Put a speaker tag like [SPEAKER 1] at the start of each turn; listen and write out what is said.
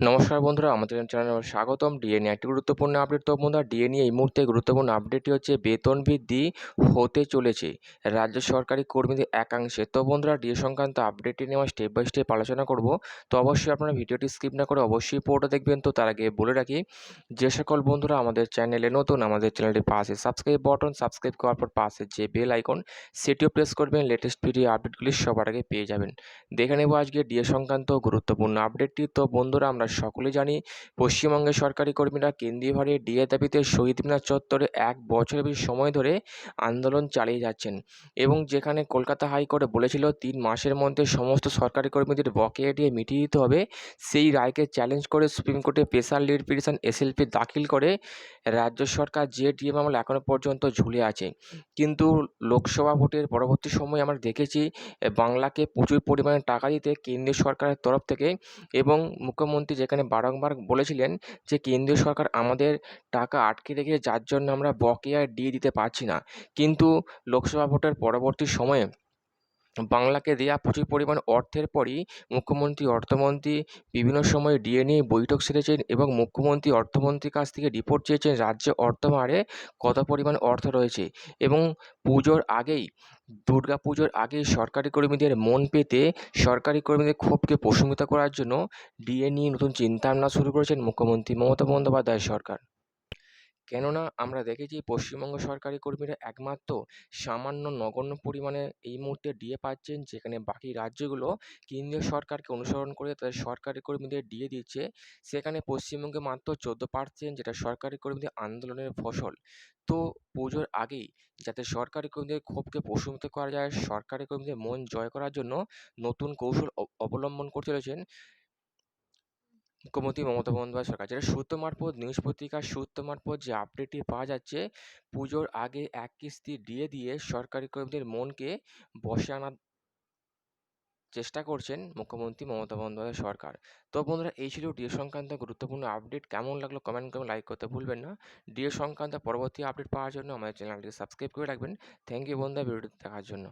[SPEAKER 1] নমস্কার বন্ধুরা, আমাদের চ্যানেলে স্বাগতম। ডিএ নিয়ে একটি গুরুত্বপূর্ণ আপডেট তো বন্ধুরা, ডিএ নিয়ে এই মুহূর্তে গুরুত্বপূর্ণ আপডেটটি হচ্ছে বেতন বৃদ্ধি হতে চলেছে রাজ্য সরকারি কর্মীদের একাংশে। তো বন্ধুরা, ডিএ সংক্রান্ত আপডেটটি নিয়ে আমরা স্টেপ বাই স্টেপ আলোচনা করব। তো অবশ্যই আপনারা ভিডিওটি স্কিপ না করে অবশ্যই পুরোটা দেখবেন। তো তার আগে বলে রাখি, যে সকল বন্ধুরা আমাদের চ্যানেলে নতুন, আমাদের চ্যানেলটি পাশে সাবস্ক্রাইব বটন সাবস্ক্রাইব করার পর পাশে যে বেল আইকন সেটিও প্রেস করবেন। লেটেস্ট ভিডিও আপডেটগুলি সবার আগে পেয়ে যাবেন। দেখে নেব আজকে ডিএ সংক্রান্ত গুরুত্বপূর্ণ আপডেটটি তো বন্ধুরা, আমরা সকলে জানি পশ্চিমবঙ্গের সরকারি কর্মীরা কেন্দ্রীয় ভারে ডিএ দাবিতে শহীদ মিনার চত্বরে এক বছরের বেশি সময় ধরে আন্দোলন চালিয়ে যাচ্ছেন এবং যেখানে কলকাতা হাইকোর্টে বলেছিল তিন মাসের মধ্যে সমস্ত সরকারি কর্মীদের বকেয়া ডিএ মিটিয়ে দিতে হবে, সেই রায়কে চ্যালেঞ্জ করে সুপ্রিম কোর্টে স্পেশাল লিড পিটিশন এসএলপি দাখিল করে রাজ্য সরকার যে ডিএ মামলা এখনও পর্যন্ত ঝুলে আছে। কিন্তু লোকসভা ভোটের পরবর্তী সময়ে আমরা দেখেছি, বাংলাকে প্রচুর পরিমাণে টাকা দিতে কেন্দ্রীয় সরকারের তরফ থেকে এবং মুখ্যমন্ত্রী যেখানে বারংবার বলেছিলেন যে, কেন্দ্রীয় সরকার আমাদের টাকা আটকে রেখে যার জন্য আমরা বকেয়া ডিএ দিতে পারছি না। কিন্তু লোকসভা ভোটের পরবর্তী সময়ে বাংলাকে দেওয়া প্রচুর পরিমাণ অর্থের পরই মুখ্যমন্ত্রী, অর্থমন্ত্রী বিভিন্ন সময় ডিএ নিয়ে বৈঠক সেরেছেন এবং মুখ্যমন্ত্রী, অর্থমন্ত্রীর কাছ থেকে রিপোর্ট চেয়েছেন রাজ্যে অর্থভারে কত পরিমাণ অর্থ রয়েছে এবং পুজোর আগেই দুর্গা পুজোর আগেই সরকারি কর্মীদের মন পেতে সরকারি কর্মীদের ক্ষোভকে প্রশমিত করার জন্য ডিএ নিয়ে নতুন চিন্তাভাবনা শুরু করেছেন মুখ্যমন্ত্রী মমতা বন্দ্যোপাধ্যায় সরকার। কেননা আমরা দেখেছি পশ্চিমবঙ্গ সরকারি কর্মীরা একমাত্র সামান্য নগণ্য পরিমাণে এই মুহূর্তে ডিএ পাচ্ছেন, যেখানে বাকি রাজ্যগুলো কেন্দ্রীয় সরকারকে অনুসরণ করে তাদের সরকারি কর্মীদের ডিএ দিচ্ছে। সেখানে পশ্চিমবঙ্গে মাত্র চোদ্দ পার্সেন্ট যেটা সরকারি কর্মীদের আন্দোলনের ফসল। তো পুজোর আগেই যাতে সরকারি কর্মীদের ক্ষোভকে প্রশমিত করা যায়, সরকারি কর্মীদের মন জয় করার জন্য নতুন কৌশল অবলম্বন করতে চলেছেন। মুখ্যমন্ত্রী মমতা বন্দ্যোপাধ্যায় সরকার। যেটা সূত্র মারফত নিউজ পত্রিকার সূত্র মারফত যে আপডেটটি পাওয়া যাচ্ছে পুজোর আগে এক কিস্তি ডিএ দিয়ে সরকারি কর্মীদের মনকে বসে আনার চেষ্টা করছেন মুখ্যমন্ত্রী মমতা বন্দ্যোপাধ্যায় সরকার। তো বন্ধুরা এই ছিল ডিএ সংক্রান্ত গুরুত্বপূর্ণ আপডেট কেমন লাগল কমেন্ট করে লাইক করতে ভুলবেন না। ডিএ সংক্রান্ত পরবর্তী আপডেট পাওয়ার জন্য আমাদের চ্যানেলটি সাবস্ক্রাইব করে রাখবেন। থ্যাংক ইউ বন্ধুরা ভিডিওটি দেখার জন্য।